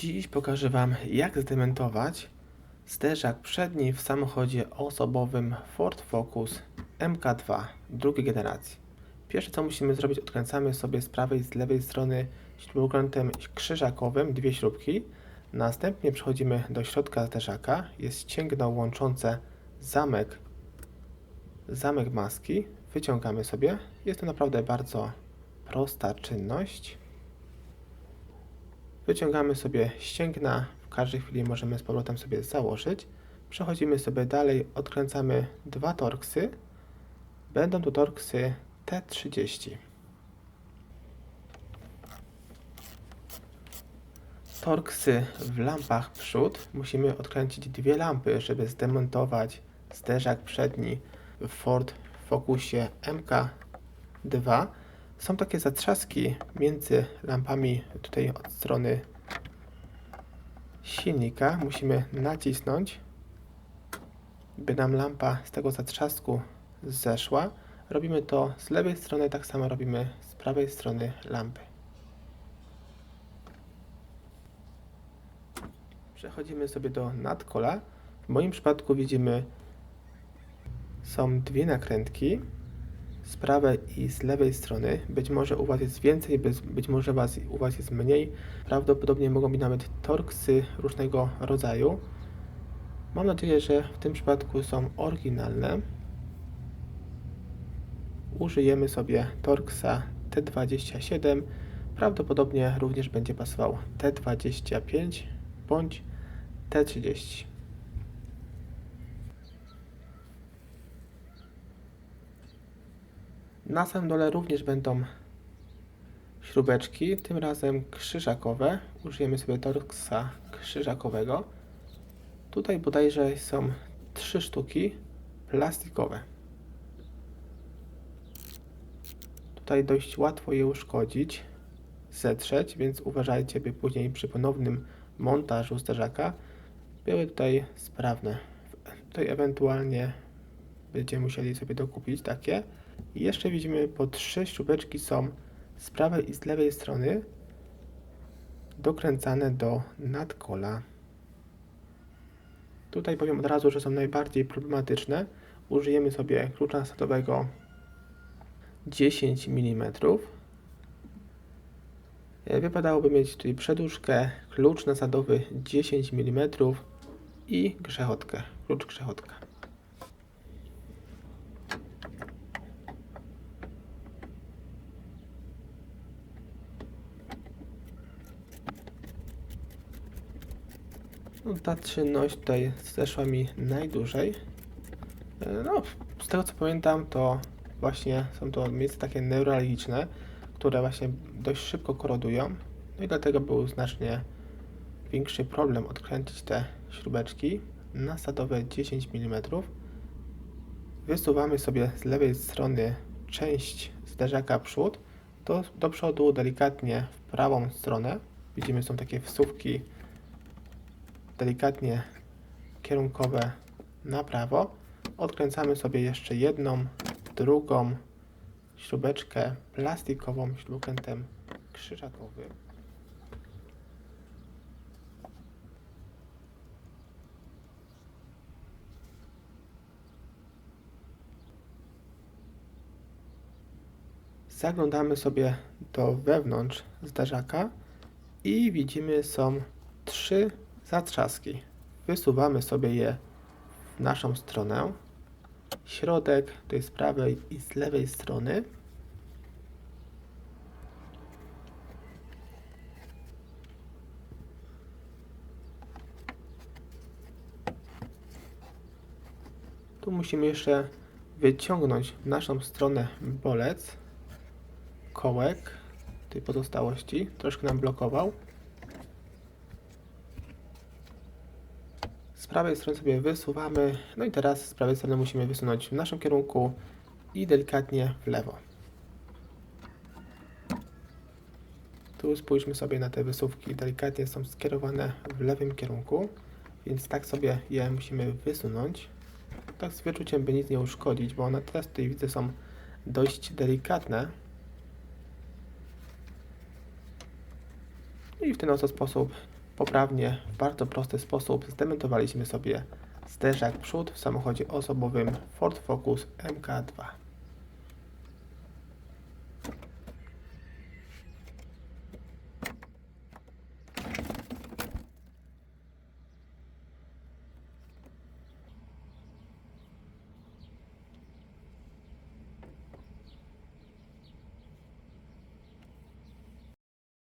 Dziś pokażę Wam, jak zdementować zderzak przedni w samochodzie osobowym Ford Focus MK2 drugiej generacji. Pierwsze co musimy zrobić, odkręcamy sobie z prawej i z lewej strony śrubokrętem krzyżakowym dwie śrubki. Następnie przechodzimy do środka zderzaka. Jest ścięgno łączące zamek, zamek maski. Wyciągamy sobie. Jest to naprawdę bardzo prosta czynność. Wyciągamy sobie ścięgna, w każdej chwili możemy z powrotem sobie założyć. Przechodzimy sobie dalej, odkręcamy dwa torksy. Będą to torksy T30. Torksy w lampach przód. Musimy odkręcić dwie lampy, żeby zdemontować zderzak przedni w Ford Focusie MK2. Są takie zatrzaski między lampami tutaj od strony silnika. Musimy nacisnąć, by nam lampa z tego zatrzasku zeszła. Robimy to z lewej strony, tak samo robimy z prawej strony lampy. Przechodzimy sobie do nadkola. W moim przypadku widzimy są dwie nakrętki z prawej i z lewej strony. Być może u Was jest więcej, być, może was, u Was jest mniej. Prawdopodobnie mogą być nawet torksy różnego rodzaju. Mam nadzieję, że w tym przypadku są oryginalne. Użyjemy sobie torksa T27. Prawdopodobnie również będzie pasował T25 bądź T30. Na samym dole również będą śrubeczki, tym razem krzyżakowe. Użyjemy sobie torksa krzyżakowego. Tutaj bodajże są trzy sztuki plastikowe. Tutaj dość łatwo je uszkodzić, zetrzeć, więc uważajcie, by później przy ponownym montażu zderzaka były tutaj sprawne. Tutaj ewentualnie będziemy musieli sobie dokupić takie. I jeszcze widzimy po trzy śrubeczki są z prawej i z lewej strony dokręcane do nadkola. Tutaj powiem od razu, że są najbardziej problematyczne. Użyjemy sobie klucza nasadowego 10 mm. Wypadałoby mieć tutaj przedłużkę, klucz nasadowy 10 mm i grzechotkę, klucz grzechotka. No, ta czynność tutaj zeszła mi najdłużej. E, No, z tego co pamiętam, to właśnie są to miejsca takie neuralgiczne, które właśnie dość szybko korodują. No i dlatego był znacznie większy problem odkręcić te śrubeczki nasadowe 10 mm. Wysuwamy sobie z lewej strony część zderzaka przód, do, do przodu delikatnie w prawą stronę. Widzimy, są takie wsówki delikatnie kierunkowe na prawo. Odkręcamy sobie jeszcze jedną, drugą śrubeczkę plastikową śrubokrętem krzyżakowym. Zaglądamy sobie do wewnątrz zderzaka i widzimy są trzy zatrzaski. Wysuwamy sobie je w naszą stronę. Środek jest z prawej i z lewej strony. Tu musimy jeszcze wyciągnąć w naszą stronę bolec, kołek tej pozostałości. Troszkę nam blokował. Prawej strony sobie wysuwamy, no i teraz z prawej strony musimy wysunąć w naszym kierunku i delikatnie w lewo. Tu spójrzmy sobie na te wysówki, delikatnie są skierowane w lewym kierunku, więc tak sobie je musimy wysunąć. Tak z wyczuciem, by nic nie uszkodzić, bo one teraz tutaj widzę są dość delikatne. I w ten oto sposób poprawnie, w bardzo prosty sposób zdemontowaliśmy sobie zderzak przód w samochodzie osobowym Ford Focus MK2.